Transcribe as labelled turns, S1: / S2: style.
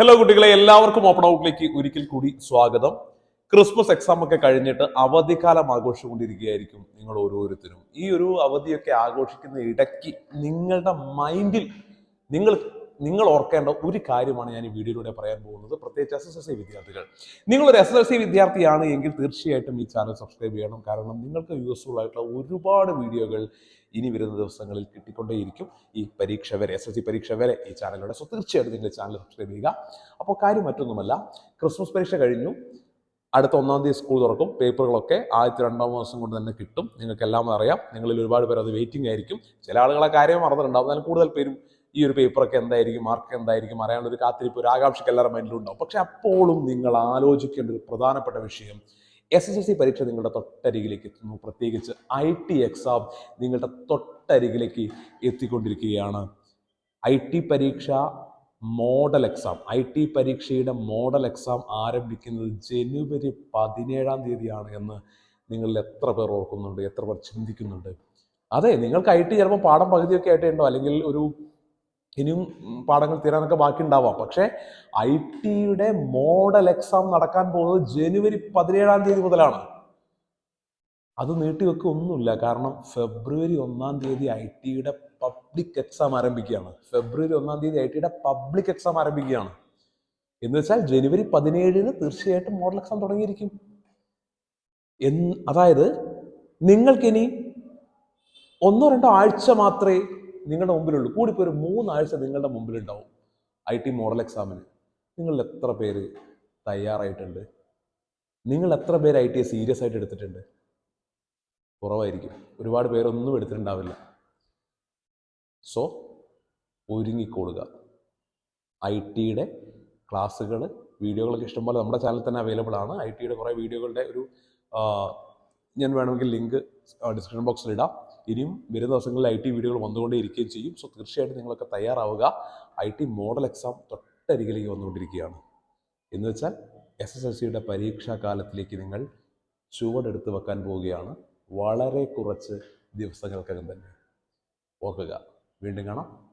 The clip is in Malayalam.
S1: ഹലോ കുട്ടികളെ എല്ലാവർക്കും ഓപ്പൺ ഔട്ടിലേക്ക് ഒരിക്കൽ കൂടി സ്വാഗതം. ക്രിസ്മസ് എക്സാം ഒക്കെ കഴിഞ്ഞിട്ട് അവധിക്കാലം ആഘോഷിച്ചുകൊണ്ടിരിക്കുകയായിരിക്കും നിങ്ങൾ ഓരോരുത്തരും. ഈ ഒരു അവധിയൊക്കെ ആഘോഷിക്കുന്ന ഇടയ്ക്ക് നിങ്ങളുടെ മൈൻഡിൽ നിങ്ങൾ നിങ്ങൾ ഓർക്കേണ്ട ഒരു കാര്യമാണ് ഞാൻ ഈ വീഡിയോയിലൂടെ പറയാൻ പോകുന്നത്. പ്രത്യേകിച്ച് എസ് എസ് എൽ സി വിദ്യാർത്ഥികൾ. നിങ്ങളൊരു എസ് എസ് എൽ സി വിദ്യാർത്ഥിയാണ് എങ്കിൽ തീർച്ചയായിട്ടും ഈ ചാനൽ സബ്സ്ക്രൈബ് ചെയ്യണം. കാരണം നിങ്ങൾക്ക് യൂസ്ഫുൾ ആയിട്ടുള്ള ഒരുപാട് വീഡിയോകൾ ഇനി വരുന്ന ദിവസങ്ങളിൽ കിട്ടിക്കൊണ്ടേയിരിക്കും. ഈ പരീക്ഷ വരെ എസ് എസ് സി പരീക്ഷ വരെ ഈ ചാനലിലൂടെ സോ തീർച്ചയായിട്ടും നിങ്ങൾ ചാനൽ സബ്സ്ക്രൈബ് ചെയ്യുക. അപ്പോൾ കാര്യം മറ്റൊന്നുമല്ല. ക്രിസ്മസ് പരീക്ഷ കഴിഞ്ഞു. അടുത്ത ഒന്നാം തീയതി സ്കൂൾ തുറക്കും. പേപ്പറുകളൊക്കെ ആദ്യത്തെ രണ്ടാം മാസം കൊണ്ട് തന്നെ കിട്ടും. നിങ്ങൾക്ക് എല്ലാം അറിയാം നിങ്ങളിൽ ഒരുപാട് പേർ അത് വെയിറ്റിംഗ് ആയിരിക്കും. ചില ആളുകളെ കാര്യം മറന്നിട്ടുണ്ടാവും. എന്നാൽ കൂടുതൽ പേരും ഈ ഒരു പേപ്പറൊക്കെ എന്തായിരിക്കും മാർക്ക് എന്തായിരിക്കും അറിയാനുള്ള ഒരു കാത്തിരിപ്പ് ഒരു ആകാംക്ഷയ്ക്ക് എല്ലാവരുടെ മൈൻഡിലുണ്ടാവും പക്ഷെ അപ്പോഴും നിങ്ങൾ ആലോചിക്കേണ്ട ഒരു പ്രധാനപ്പെട്ട വിഷയം എസ് എസ് എൽ സി പരീക്ഷ നിങ്ങളുടെ തൊട്ടരികിലേക്ക് എത്തുന്നു. പ്രത്യേകിച്ച് ഐ ടി എക്സാം നിങ്ങളുടെ തൊട്ടരികിലേക്ക് എത്തിക്കൊണ്ടിരിക്കുകയാണ്. ഐ ടി പരീക്ഷ മോഡൽ എക്സാം ഐ ടി പരീക്ഷയുടെ മോഡൽ എക്സാം ആരംഭിക്കുന്നത് ജനുവരി പതിനേഴാം തീയതിയാണ് എന്ന് നിങ്ങൾ എത്ര പേർ ഓർക്കുന്നുണ്ട് എത്ര പേർ ചിന്തിക്കുന്നുണ്ട്? അതെ നിങ്ങൾക്ക് ഐ ടി ചിലപ്പോൾ പാഠം പകുതിയൊക്കെ ആയിട്ടേ ഉണ്ടോ? അല്ലെങ്കിൽ ഒരു ഇനിയും പാഠങ്ങൾ തീരാനൊക്കെ ബാക്കി ഉണ്ടാവാം പക്ഷേ ഐ ടിയുടെ മോഡൽ എക്സാം നടക്കാൻ പോകുന്നത് ജനുവരി പതിനേഴാം തീയതി മുതലാണ്. അത് നീട്ടിവെക്കുക ഒന്നുമില്ല കാരണം ഫെബ്രുവരി ഒന്നാം തീയതി ഐ ടിയുടെ പബ്ലിക് എക്സാം ആരംഭിക്കുകയാണ്. ഫെബ്രുവരി ഒന്നാം തീയതി ഐ ടിയുടെ പബ്ലിക് എക്സാം ആരംഭിക്കുകയാണ്. എന്ന് വെച്ചാൽ ജനുവരി പതിനേഴിന് തീർച്ചയായിട്ടും മോഡൽ എക്സാം തുടങ്ങിയിരിക്കും. അതായത് നിങ്ങൾക്കിനി ഒന്നോ രണ്ടോ ആഴ്ച മാത്രമേ നിങ്ങളുടെ മുമ്പിലുള്ളൂ. കൂടിപ്പോയി ഒരു മൂന്നാഴ്ച നിങ്ങളുടെ മുമ്പിലുണ്ടാവും. ഐ ടി മോഡൽ എക്സാമിന് നിങ്ങൾ എത്ര പേര് തയ്യാറായിട്ടുണ്ട്? നിങ്ങൾ എത്ര പേര് ഐ ടിയെ സീരിയസ് ആയിട്ട് എടുത്തിട്ടുണ്ട്? കുറവായിരിക്കും. ഒരുപാട് പേരൊന്നും എടുത്തിട്ടുണ്ടാവില്ല. സോ ഒരുങ്ങിക്കൊള്ളുക ഐ ടിയുടെ ക്ലാസ്സുകൾ വീഡിയോകളൊക്കെ ഇഷ്ടംപോലെ നമ്മുടെ ചാനലിൽ തന്നെ അവൈലബിൾ ആണ്. ഐ ടിയുടെ കുറേ വീഡിയോകളുടെ ഒരു ഞാൻ വേണമെങ്കിൽ ലിങ്ക് ഡിസ്ക്രിപ്ഷൻ ബോക്സിൽ ഇടാം. ഇനിയും വരുന്ന ദിവസങ്ങളിൽ ഐ ടി വീഡിയോകൾ വന്നുകൊണ്ടേ ഇരിക്കുകയും ചെയ്യും. സോ തീർച്ചയായിട്ടും നിങ്ങളൊക്കെ തയ്യാറാവുക. ഐ ടി മോഡൽ എക്സാം തൊട്ടരികിലേക്ക് വന്നുകൊണ്ടിരിക്കുകയാണ്. എന്ന് വെച്ചാൽ എസ് എസ് എൽ സിയുടെ പരീക്ഷാ കാലത്തിലേക്ക് നിങ്ങൾ ചുവടെടുത്ത് വെക്കാൻ പോവുകയാണ്. വളരെ കുറച്ച് ദിവസങ്ങൾക്കകം തന്നെ. ഓർക്കുക. വീണ്ടും കാണാം.